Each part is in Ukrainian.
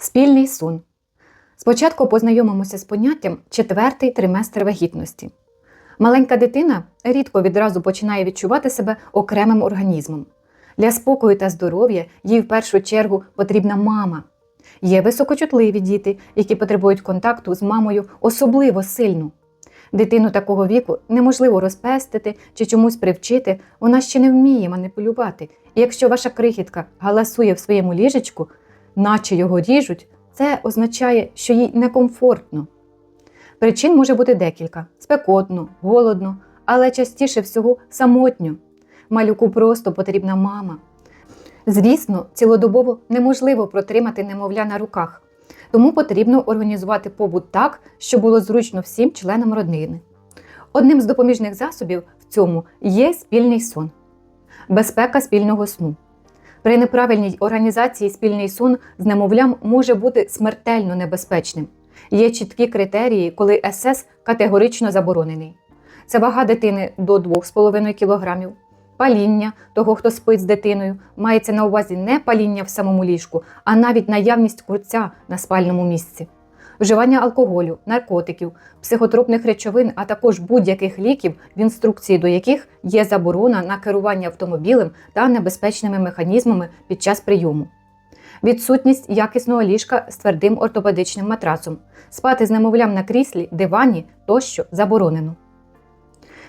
Спільний сон. Спочатку познайомимося з поняттям четвертий триместр вагітності. Маленька дитина рідко відразу починає відчувати себе окремим організмом. Для спокою та здоров'я їй в першу чергу потрібна мама. Є високочутливі діти, які потребують контакту з мамою особливо сильно. Дитину такого віку неможливо розпестити чи чомусь привчити, вона ще не вміє маніпулювати. І якщо ваша крихітка галасує в своєму ліжечку, наче його ріжуть, це означає, що їй некомфортно. Причин може бути декілька: спекотно, голодно, але частіше всього самотньо. Малюку просто потрібна мама. Звісно, цілодобово неможливо протримати немовля на руках, тому потрібно організувати побут так, щоб було зручно всім членам родини. Одним з допоміжних засобів в цьому є спільний сон, безпека спільного сну. При неправильній організації спільний сон з немовлям може бути смертельно небезпечним. Є чіткі критерії, коли СС категорично заборонений. Це вага дитини до 2,5 кг, паління того, хто спить з дитиною, мається на увазі не паління в самому ліжку, а навіть наявність курця на спальному місці, вживання алкоголю, наркотиків, психотропних речовин, а також будь-яких ліків, в інструкції до яких є заборона на керування автомобілем та небезпечними механізмами під час прийому. Відсутність якісного ліжка з твердим ортопедичним матрацом, спати з немовлям на кріслі, дивані тощо заборонено.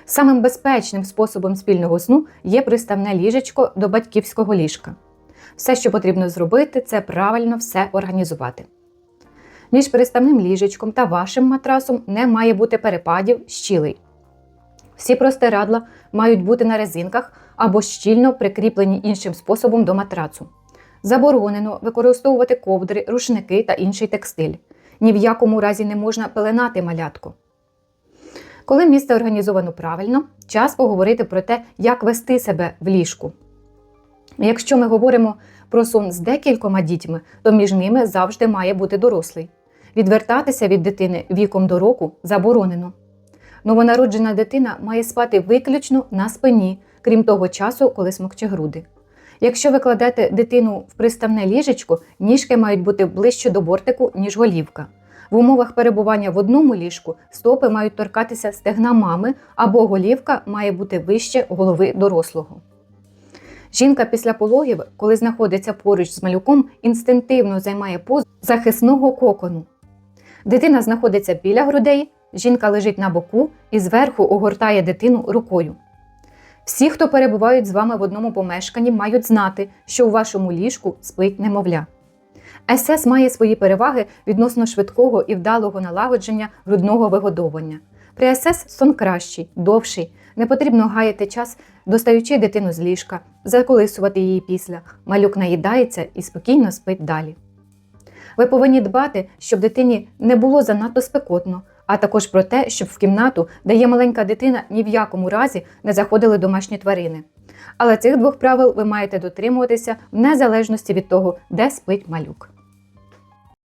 Самим безпечним способом спільного сну є приставне ліжечко до батьківського ліжка. Все, що потрібно зробити, це правильно все організувати. Між переставним ліжечком та вашим матрасом не має бути перепадів щілей. Всі простирадла мають бути на резинках або щільно прикріплені іншим способом до матрацу. Заборонено використовувати ковдри, рушники та інший текстиль. Ні в якому разі не можна пеленати малятку. Коли місце організовано правильно, час поговорити про те, як вести себе в ліжку. Якщо ми говоримо про сон з декількома дітьми, то між ними завжди має бути дорослий. Відвертатися від дитини віком до року заборонено. Новонароджена дитина має спати виключно на спині, крім того часу, коли смокче груди. Якщо ви кладете дитину в приставне ліжечко, ніжки мають бути ближче до бортику, ніж голівка. В умовах перебування в одному ліжку стопи мають торкатися стегна мами або голівка має бути вище голови дорослого. Жінка після пологів, коли знаходиться поруч з малюком, інстинктивно займає позу захисного кокону. Дитина знаходиться біля грудей, жінка лежить на боку і зверху огортає дитину рукою. Всі, хто перебувають з вами в одному помешканні, мають знати, що у вашому ліжку спить немовля. СС має свої переваги відносно швидкого і вдалого налагодження грудного вигодовування. При СС сон кращий, довший, не потрібно гаяти час, достаючи дитину з ліжка, заколисувати її після, малюк наїдається і спокійно спить далі. Ви повинні дбати, щоб дитині не було занадто спекотно, а також про те, щоб в кімнату, де є маленька дитина, ні в якому разі не заходили домашні тварини. Але цих двох правил ви маєте дотримуватися в незалежності від того, де спить малюк.